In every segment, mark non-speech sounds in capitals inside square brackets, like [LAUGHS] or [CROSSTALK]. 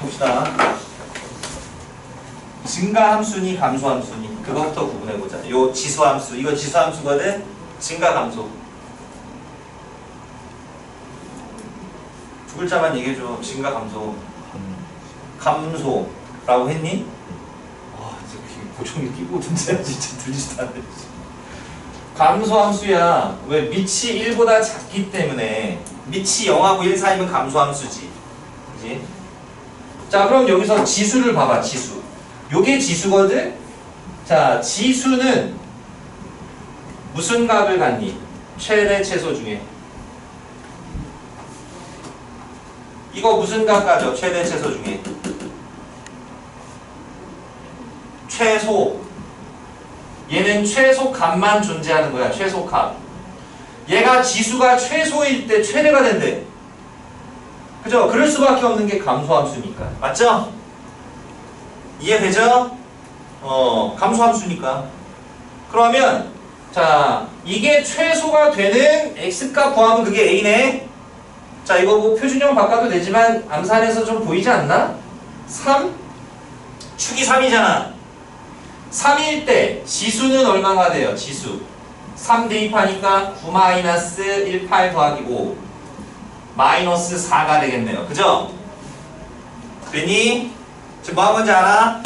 봅시다. 증가 함수니 감소 함수니 그거부터 구분해 보자. 요 지수 함수 이거 지수 함수거든. 증가 감소. 두 글자만 얘기해 줘. 증가 감소. 감소라고 했니? 와 이게 보청기 끼고 오던데 [LAUGHS] 진짜 들리지도 않네. 감소 함수야. 왜 밑이 1보다 작기 때문에 밑이 0하고 1 사이면 감소 함수지. 그지? 자 그럼 여기서 지수를 봐봐 지수. 요게 지수거든? 자 지수는 무슨 값을 갖니? 최대 최소 중에 이거 무슨 값 가져? 최대 최소 중에 최소 얘는 최소 값만 존재하는 거야 최소 값 얘가 지수가 최소일 때 최대가 된대 그죠? 그럴 수밖에 없는 게 감소함수니까 맞죠? 이해되죠? 어 감소함수니까 그러면 자 이게 최소가 되는 x값 구하면 그게 a네 자 이거 뭐 표준형 바꿔도 되지만 암산해서 좀 보이지 않나? 3 축이 3이잖아 3일 때 지수는 얼마가 돼요? 지수 3 대입하니까 9 마이너스 1, 8 더하기 5 마이너스 4가 되겠네요 그죠? 됐니? 지금 뭐한 건지 알아?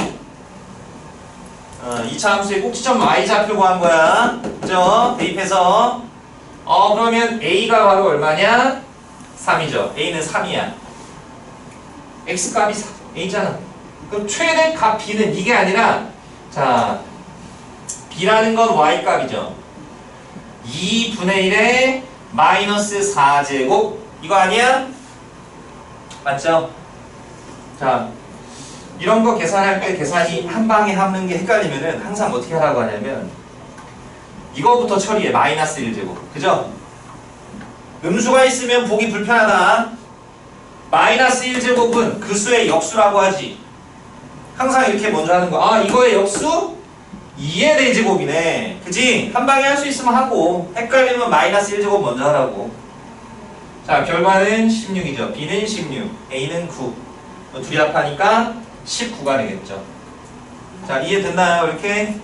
어, 2차 함수의 꼭지점 y좌표 구한 거야 그죠? 대입해서 어 그러면 a가 바로 얼마냐? 3이죠 a는 3이야 x값이 4, a잖아 그럼 최대 값 b는 이게 아니라 자 b라는 건 y값이죠 2분의 1에 마이너스 4제곱 이거 아니야? 맞죠? 자 이런 거 계산할 때 계산이 한 방에 하는 게 헷갈리면은 항상 어떻게 하라고 하냐면 이거부터 처리해 마이너스 1제곱 그죠? 음수가 있으면 보기 불편하다 마이너스 1제곱은 그 수의 역수라고 하지 항상 이렇게 먼저 하는 거. 아 이거의 역수 2의 대제곱이네. 그지? 한 방에 할 수 있으면 하고 헷갈리면 마이너스 1제곱 먼저 하라고. 자 결과는 16이죠. B는 16, A는 9. 둘이 합하니까 19가 되겠죠. 자 이해됐나요? 이렇게?